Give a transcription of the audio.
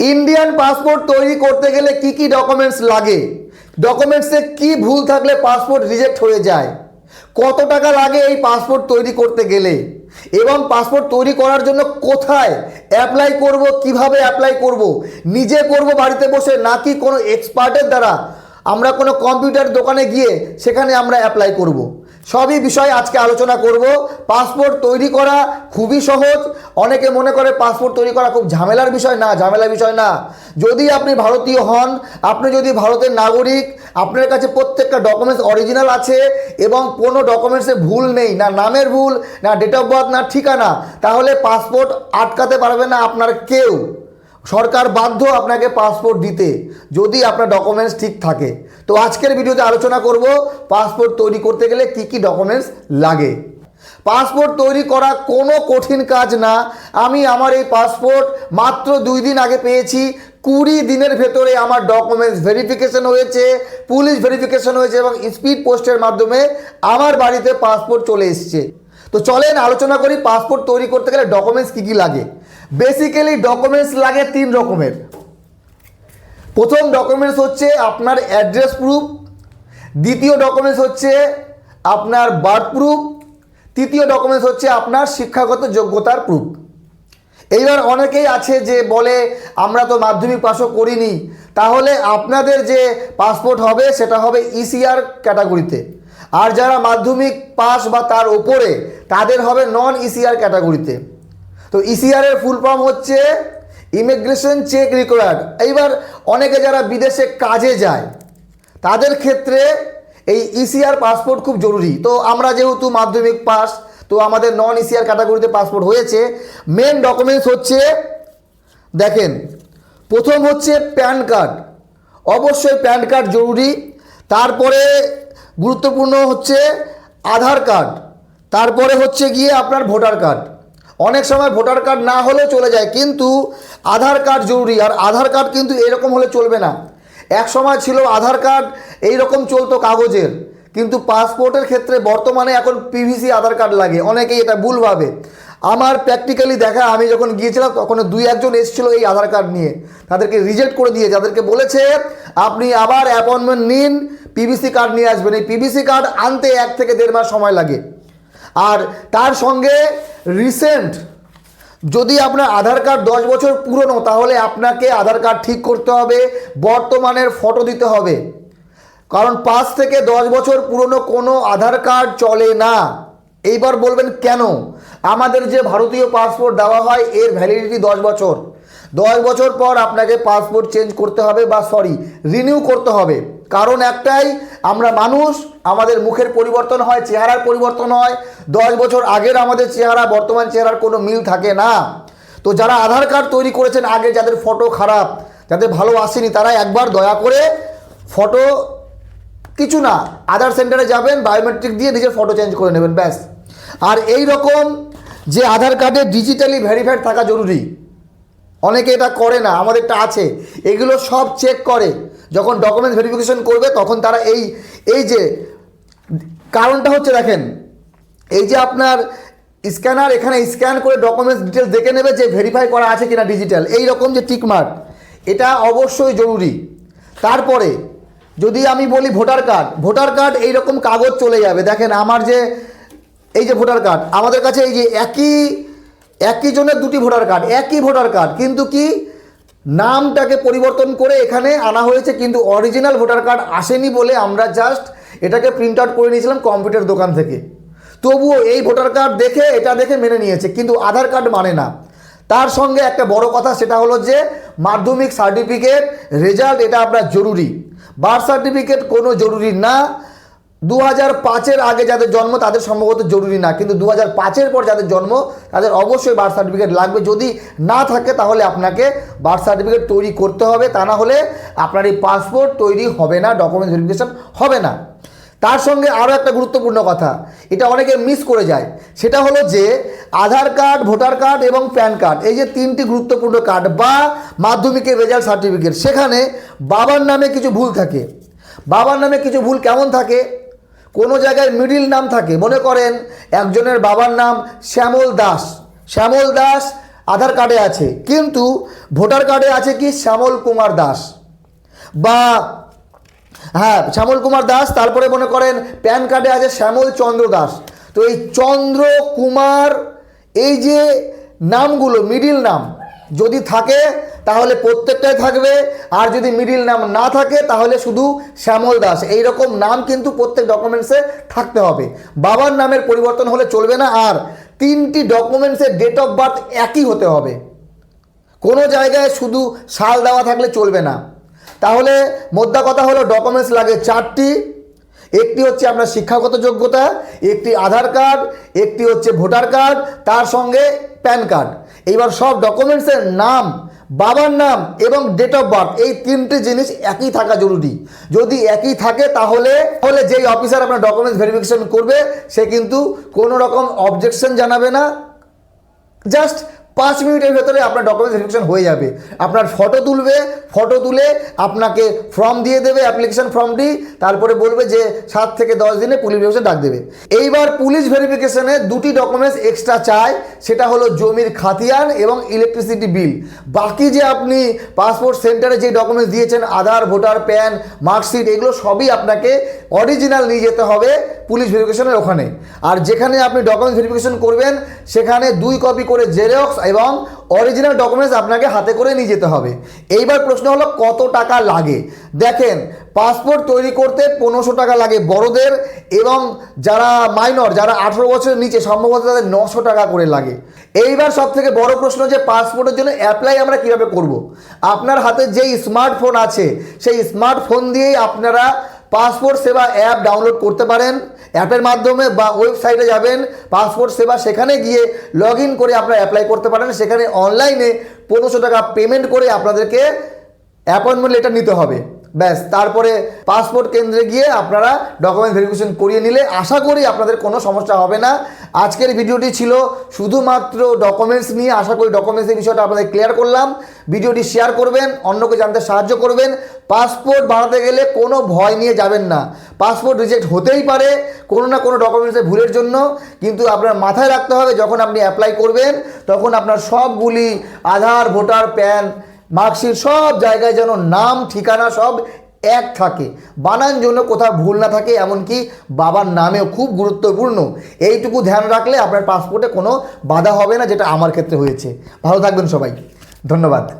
Indian passport তৈরি করতে গেলে কি কি ডকুমেন্টস লাগে? ডকুমেন্টসে কি ভুল থাকলে পাসপোর্ট রিজেক্ট হয়ে যায়? কত টাকা লাগে এই পাসপোর্ট তৈরি করতে গেলে? এবং পাসপোর্ট তৈরি করার জন্য কোথায় অ্যাপ্লাই করব, কীভাবে অ্যাপ্লাই করব? নিজে করব বাড়িতে বসে নাকি কোনো এক্সপার্টের দ্বারা? আমরা কোনো কম্পিউটার দোকানে গিয়ে সেখানে আমরা অ্যাপ্লাই করব। সবই বিষয়ে আজকে আলোচনা করব। পাসপোর্ট তৈরি করা খুবই সহজ। অনেকে মনে করে পাসপোর্ট তৈরি করা খুব ঝামেলার বিষয় না, ঝামেলার বিষয় না। যদি আপনি ভারতীয় হন, আপনি যদি ভারতের নাগরিক, আপনার কাছে প্রত্যেকটা ডকুমেন্টস অরিজিনাল আছে এবং কোনো ডকুমেন্টসে ভুল নেই, না নামের ভুল, না ডেট অফ বার্থ না ঠিকানা, তাহলে পাসপোর্ট আটকাতে পারবে না আপনার কেউ। সরকার বাধ্য আপনাকে পাসপোর্ট দিতে, যদি আপনার ডকুমেন্টস ঠিক থাকে। তো আজকের ভিডিওতে আলোচনা করব পাসপোর্ট তৈরি করতে গেলে কি কি ডকুমেন্টস লাগে। পাসপোর্ট তৈরি করা কোনো কঠিন কাজ না। আমি আমার এই পাসপোর্ট মাত্র দুই দিন আগে পেয়েছি। কুড়ি দিনের ভেতরে আমার ডকুমেন্টস ভেরিফিকেশন হয়েছে পুলিশ ভেরিফিকেশন হয়েছে এবং স্পিড পোস্টের মাধ্যমে আমার বাড়িতে পাসপোর্ট চলে এসছে। তো চলেন আলোচনা করি পাসপোর্ট তৈরি করতে গেলে ডকুমেন্টস কী কী লাগে। বেসিক্যালি ডকুমেন্টস লাগে তিন রকমের। প্রথম ডকুমেন্টস হচ্ছে আপনার অ্যাড্রেস প্রুফ দ্বিতীয় ডকুমেন্টস হচ্ছে আপনার বার্থ প্রুফ তৃতীয় ডকুমেন্টস হচ্ছে আপনার শিক্ষাগত যোগ্যতার প্রুফ এইবার অনেকেই আছে যে বলে, আমরা তো মাধ্যমিক পাসও করিনি। তাহলে আপনাদের যে পাসপোর্ট হবে, সেটা হবে ইসিআর ক্যাটাগরিতে আর যারা মাধ্যমিক পাস বা তার ওপরে তাদের হবে নন ইসিআর ক্যাটাগরিতে তো ইসিআরের ফুল ফর্ম হচ্ছে ইমিগ্রেশন চেক রিকোয়ার্ড এইবার অনেকে যারা বিদেশে কাজে যায়, তাদের ক্ষেত্রে এই ইসিআর পাসপোর্ট খুব জরুরি। তো আমরা যেহেতু মাধ্যমিক পাস, তো আমাদের নন ইসিআর ক্যাটাগরিতে পাসপোর্ট হয়েছে। মেন ডকুমেন্টস হচ্ছে, দেখেন, প্রথম হচ্ছে প্যান কার্ড। অবশ্যই প্যান কার্ড জরুরি। তারপরে গুরুত্বপূর্ণ হচ্ছে আধার কার্ড, তারপরে হচ্ছে গিয়ে আপনার ভোটার কার্ড। অনেক সময় ভোটার কার্ড না হলেও চলে যায়, কিন্তু আধার কার্ড জরুরি, আর আধার কার্ড কিন্তু এরকম হলে চলবে না। এক সময় ছিল আধার কার্ড এই রকম চলতো কাগজের, কিন্তু পাসপোর্টের ক্ষেত্রে বর্তমানে এখন পিভিসি আধার কার্ড লাগে, অনেকেই এটা ভুল ভাবে আমার প্র্যাকটিক্যালি দেখা, আমি যখন গিয়েছিলাম তখন দুই একজন এসেছিল এই আধার কার্ড নিয়ে। তাদেরকে রিজেক্ট করে দিয়ে, যাদেরকে বলেছে, আপনি আবার অ্যাপয়েন্টমেন্ট নিন পিভিসি কার্ড নিয়ে আসবেন। এই পিভিসি কার্ড আনতে এক থেকে দেড় মাস সময় লাগে। আর তার সঙ্গে রিসেন্ট যদি আপনার আধার কার্ড দশ বছর পুরনো, তাহলে আপনাকে আধার কার্ড ঠিক করতে হবে, বর্তমানের ফটো দিতে হবে। কারণ পাঁচ থেকে দশ বছর পুরনো কোনো আধার কার্ড চলে না। এইবার বলবেন কেন? আমাদের যে ভারতীয় পাসপোর্ট দেওয়া হয়, এর ভ্যালিডিটি দশ বছর। দশ বছর পর আপনাকে পাসপোর্ট চেঞ্জ করতে হবে বা সরি রিনিউ করতে হবে। কারণ একটাই, আমরা মানুষ, আমাদের মুখের পরিবর্তন হয়, চেহারার পরিবর্তন হয়। দশ বছর আগের আমাদের চেহারা, বর্তমান চেহারার কোনো মিল থাকে না। তো যারা আধার কার্ড তৈরি করেছেন আগে, যাদের ফটো খারাপ, যাদের ভালো আসেনি, তারা একবার দয়া করে ফটো কিছু না, আধার সেন্টারে যাবেন বায়োমেট্রিক দিয়ে নিজের ফটো চেঞ্জ করে নেবেন, ব্যাস। আর এই রকম যে আধার কার্ডে ডিজিটালি ভেরিফাইড থাকা জরুরি। অনেকে এটা করে না আমাদেরটা আছে। এগুলো সব চেক করে। যখন ডকুমেন্টস ভেরিফিকেশন করবে, তখন তারা এই এই যে, কারণটা হচ্ছে দেখেন, এই যে আপনার স্ক্যানার এখানে স্ক্যান করে ডকুমেন্টস ডিটেলস দেখে নেবে যে ভেরিফাই করা আছে কিনা ডিজিটাল এই রকম যে টিকমার্ক এটা অবশ্যই জরুরি। তারপরে, যদি আমি বলি ভোটার কার্ড ভোটার কার্ড এইরকম কাগজ চলে যাবে। দেখেন আমার যে এই যে ভোটার কার্ড, আমাদের কাছে এই যে একই একই জনের দুটি ভোটার কার্ড, একই ভোটার কার্ড, কিন্তু কি নামটাকে পরিবর্তন করে এখানে আনা হয়েছে, কিন্তু অরিজিনাল ভোটার কার্ড আসেনি বলে আমরা জাস্ট এটাকে প্রিন্ট আউট করে নিয়েছিলাম কম্পিউটার দোকান থেকে। তবুও এই ভোটার কার্ড দেখে, এটা দেখে মেনে নিয়েছে, কিন্তু আধার কার্ড মানে না। তার সঙ্গে একটা বড় কথা, সেটা হলো যে মাধ্যমিক সার্টিফিকেট রেজাল্ট এটা আপনার জরুরি। বার্থ সার্টিফিকেট কোনো জরুরি না। দু হাজার পাঁচের আগে যাদের জন্ম তাদের সম্ভবত জরুরি না, কিন্তু দু হাজার পাঁচের পর যাদের জন্ম তাদের অবশ্যই বার্থ সার্টিফিকেট লাগবে। যদি না থাকে তাহলে আপনাকে বার্থ সার্টিফিকেট তৈরি করতে হবে, তা না হলে আপনার এই পাসপোর্ট তৈরি হবে না ডকুমেন্ট ভেরিফিকেশন হবে না। তার সঙ্গে আরও একটা গুরুত্বপূর্ণ কথা, এটা অনেকে মিস করে যায়। সেটা হলো যে আধার কার্ড ভোটার কার্ড এবং প্যান কার্ড এই যে তিনটি গুরুত্বপূর্ণ কার্ড বা মাধ্যমিকের রেজাল্ট সার্টিফিকেট সেখানে বাবার নামে কিছু ভুল থাকে। বাবার নামে কিছু ভুল কেমন থাকে? কোনো জায়গায় মিডিল নাম থাকে। মনে করেন একজনের বাবার নাম শ্যামল দাস। শ্যামল দাস আধার কার্ডে আছে, কিন্তু ভোটার কার্ডে আছে কি শ্যামল কুমার দাস। বা হ্যাঁ শ্যামল কুমার দাস, তারপরে মনে করেন প্যান কার্ডে আছে শ্যামল চন্দ্র দাস। তো এই চন্দ্র কুমার, এই যে নামগুলো, মিডিল নাম যদি থাকে, তাহলে প্রত্যেকটাই থাকবে। আর যদি মিডিল নাম না থাকে, তাহলে শুধু শ্যামল দাস। এই রকম নাম কিন্তু প্রত্যেক ডকুমেন্টসে থাকতে হবে। বাবার নামের পরিবর্তন হলে চলবে না, আর তিনটি ডকুমেন্টসের ডেট অফ বার্থ একই হতে হবে। কোনো জায়গায় শুধু সাল দেওয়া থাকলে চলবে না। তাহলে মোদ্দা কথা হলো ডকুমেন্টস লাগে চারটি। একটি হচ্ছে আপনার শিক্ষাগত যোগ্যতা, একটি আধার কার্ড একটি হচ্ছে ভোটার কার্ড তার সঙ্গে প্যান কার্ড এইবার সব ডকুমেন্টসের নাম, বাবার নাম এবং ডেট অফ বার্থ এই তিনটি জিনিস একই থাকা জরুরি। যদি একই থাকে তাহলে তাহলে যেই অফিসার আপনার ডকুমেন্টস ভেরিফিকেশন করবে, সে কিন্তু কোনো রকম অবজেকশন জানাবে না। জাস্ট পাঁচ মিনিটের ভেতরে আপনার ডকুমেন্টস ভেরিফিকেশন হয়ে যাবে। আপনার ফটো তুলবে ফটো তুলে আপনাকে ফর্ম দিয়ে দেবে অ্যাপ্লিকেশন ফর্মটি তারপরে বলবে যে সাত থেকে দশ দিনে পুলিশ ভেরিফিকেশন ডাক দেবে। এইবার পুলিশ ভেরিফিকেশনে দুটি ডকুমেন্টস এক্সট্রা চায় সেটা হলো জমির খাতিয়ান এবং ইলেকট্রিসিটি বিল বাকি যে আপনি পাসপোর্ট সেন্টারে যে ডকুমেন্টস দিয়েছেন, আধার, ভোটার, প্যান মার্কশিট এগুলো সবই আপনাকে অরিজিনাল নিয়ে যেতে হবে পুলিশ ভেরিফিকেশনের ওখানে। আর যেখানে আপনি ডকুমেন্টস ভেরিফিকেশন করবেন, সেখানে দুই কপি করে জেরক্স এবং অরিজিনাল ডকুমেন্টস আপনাকে হাতে করে নিয়ে যেতে হবে। এইবার প্রশ্ন হলো, কত টাকা লাগে? দেখেন পাসপোর্ট তৈরি করতে পনেরোশো টাকা লাগে বড়দের এবং যারা মাইনর যারা আঠেরো বছরের নিচে, সম্ভবত তাদের নশো টাকা করে লাগে। এইবার সব থেকে বড় প্রশ্ন যে পাসপোর্টের জন্য অ্যাপ্লাই আমরা কীভাবে করব। আপনার হাতে যেই স্মার্টফোন আছে, সেই স্মার্টফোন দিয়েই আপনারা পাসপোর্ট সেবা অ্যাপ ডাউনলোড করতে পারেন অ্যাপের মাধ্যমে বা ওয়েবসাইটে যাবেন। পাসপোর্ট সেবা সেখানে গিয়ে লগ করে আপনারা অ্যাপ্লাই করতে পারেন। সেখানে অনলাইনে পনেরোশো টাকা পেমেন্ট করে আপনাদেরকে অ্যাপয়েন্টমেন্ট লেটার নিতে হবে। ব্যাস, তারপরে পাসপোর্ট কেন্দ্রে গিয়ে আপনারা ডকুমেন্ট ভেরিফিকেশন করিয়ে নিলে আশা করি আপনাদের কোনো সমস্যা হবে না। আজকের ভিডিওটি ছিল শুধুমাত্র ডকুমেন্টস নিয়ে। আশা করি ডকুমেন্টসের বিষয়টা আপনাদের ক্লিয়ার করলাম। ভিডিওটি শেয়ার করবেন, অন্যকে জানতে সাহায্য করবেন। পাসপোর্ট বানাতে গেলে কোনো ভয় নিয়ে যাবেন না। পাসপোর্ট রিজেক্ট হতেই পারে কোনো না কোনো ডকুমেন্টসের ভুলের জন্য। কিন্তু আপনার মাথায় রাখতে হবে, যখন আপনি অ্যাপ্লাই করবেন, তখন আপনার সবগুলি আধার, ভোটার, প্যান মার্কশিট সব জায়গায় যেন নাম, ঠিকানা সব এক থাকে। বানান জন্য কোথাও ভুল না থাকে, এমনকি বাবার নামেও খুব গুরুত্বপূর্ণ। এইটুকু ধ্যান রাখলে আপনার পাসপোর্টে কোনো বাধা হবে না, যেটা আমার ক্ষেত্রে হয়েছে। ভালো থাকবেন সবাই। ধন্যবাদ।